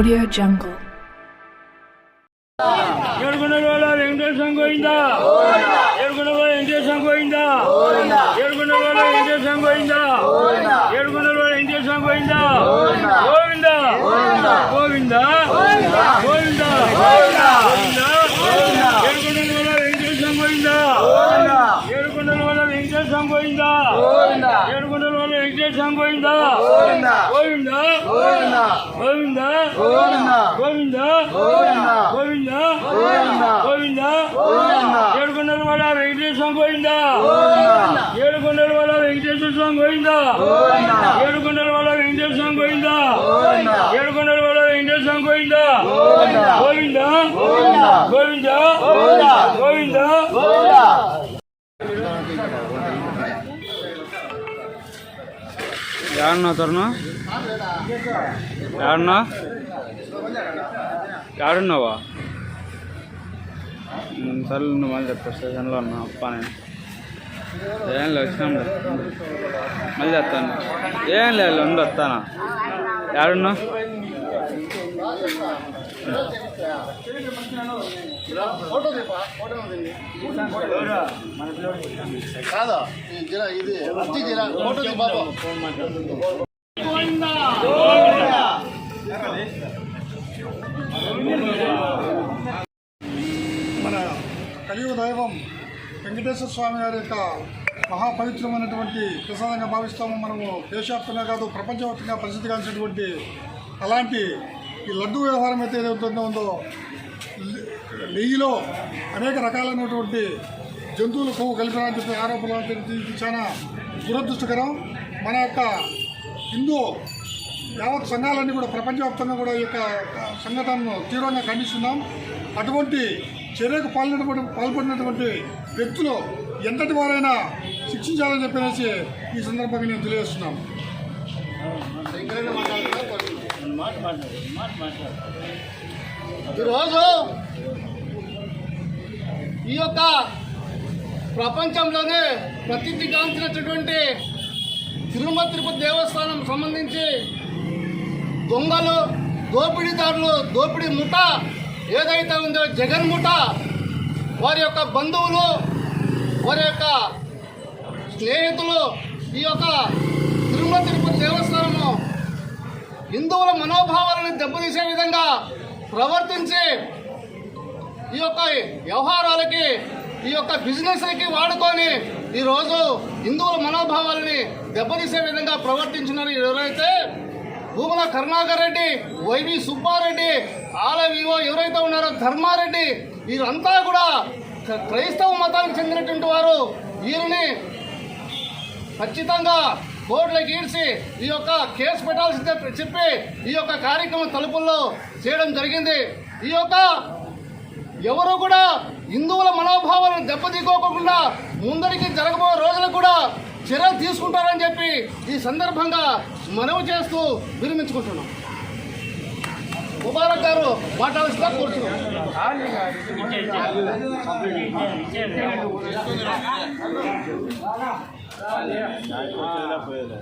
Audio Jungle. ఏడుకొండల వెంకటేశ్వరం గోయిందా ఏడుకొండల వెంకటేశ్వరం గోయిందా ఏడుకొండల వెంకటేశ్వరం గోయిందా ఏడుకొండల వెంకటేశ్వరం గోయిందా గోవిందా గోవిందా గోవిందా ఏడుకొండల వెంకటేశ్వరం గోయిందా ఏడుకొండల వెంకటేశ్వరం గోయిందా ఏడుకొండల వెంకటేశ్వరం గోయిందా గోవిందా గోవిందా గోవిందా గోవిందా గోవిందా ఏడుకొండల వల్ల వెంకటేశ్వర గోవిందా ఏడుకొండల వల్ల వెంకటేశ్వర స్వామి గోవిందా ఏడుకొండల వల్ల వెంకటేశ్వర గోవిందా ఏడుకొండల వల్ల వెంకటేశ్వర గోవిందా గోవిందా గోవిందా గోవిందా ఏడన్నా తరుణు ఏడన్నా ఏడున్నావా సరే నువ్వు మళ్ళీ చెప్తా స్టేషన్లో ఉన్నా అప్ప నేను ఏం లేదు వచ్చినాం మళ్ళీ చెప్తాను ఏం లేదు ఉండి వస్తానా ఏడున్నా కాదా జిరా ఇది అర్జీ జిరా ఫోటో తీ మన కలియుగ దైవం వెంకటేశ్వర స్వామి గారి యొక్క మహాపవిత్రమైనటువంటి ప్రసాదంగా భావిస్తాము మనము దేశవ్యాప్తంగా కాదు ప్రపంచవ్యాప్తంగా ప్రసిద్ధిగాంచినటువంటి అలాంటి ఈ లడ్డు వ్యవహారం అయితే ఏదైతే ఉందో నెయ్యిలో అనేక రకాలైనటువంటి జంతువులు కొవ్వు కలిపినారని చెప్పి ఆరోపణలు అంటే ఇది చాలా దురదృష్టకరం. మన యొక్క హిందూ యావత్ సంఘాలన్నీ కూడా ప్రపంచవ్యాప్తంగా కూడా ఈ యొక్క సంఘటనను తీవ్రంగా ఖండిస్తున్నాం. అటువంటి చర్యకు పాల్గొనటువంటి పాల్పడినటువంటి వ్యక్తులు ఎంతటి వారైనా శిక్షించాలని చెప్పేసి ఈ సందర్భంగా నేను తెలియజేస్తున్నాం ఈరోజు ఈ యొక్క ప్రపంచంలోనే ప్రసిద్ధిగాంచినటువంటి తిరుమల తిరుపతి దేవస్థానం సంబంధించి దొంగలు దోపిడీదారులు దోపిడీ ముఠ ఏదైతే ఉందో జగన్ ముఠ వారి యొక్క బంధువులు వారి యొక్క స్నేహితులు ఈ యొక్క తిరుమల తిరుపతి దేవస్థానము హిందువుల మనోభావాలను దెబ్బతీసే విధంగా ప్రవర్తించి ఈ యొక్క వ్యవహారాలకి ఈ యొక్క బిజినెస్లకి వాడుకొని ఈరోజు హిందువుల మనోభావాలని దెబ్బతీసే విధంగా ప్రవర్తించినారు ఎవరైతే భూముల కరుణాకర్ రెడ్డి వైవి సుబ్బారెడ్డి ఆలవివో ఎవరైతే ఉన్నారో ధర్మారెడ్డి వీరంతా కూడా క్ర- క్రైస్తవ మతానికి చెందినటువంటి వారు వీరిని ఖచ్చితంగా కోర్టులకు ఈడ్చి ఈ యొక్క కేసు పెట్టాల్సిందే చెప్పి- ఈ యొక్క కార్యక్రమం తలుపుల్లో చేయడం జరిగింది ఈ యొక్క ఎవరు కూడా హిందువుల మనోభావాలను దెబ్బతీకోకుండా ముందరికి జరగబో రోజులకు కూడా చర్యలు తీసుకుంటారని చెప్పి ఈ సందర్భంగా మనవి చేస్తూ విరమించుకుంటున్నాం ముబారక్ గారు మాట్లాడాల్సిందిగా போயிடல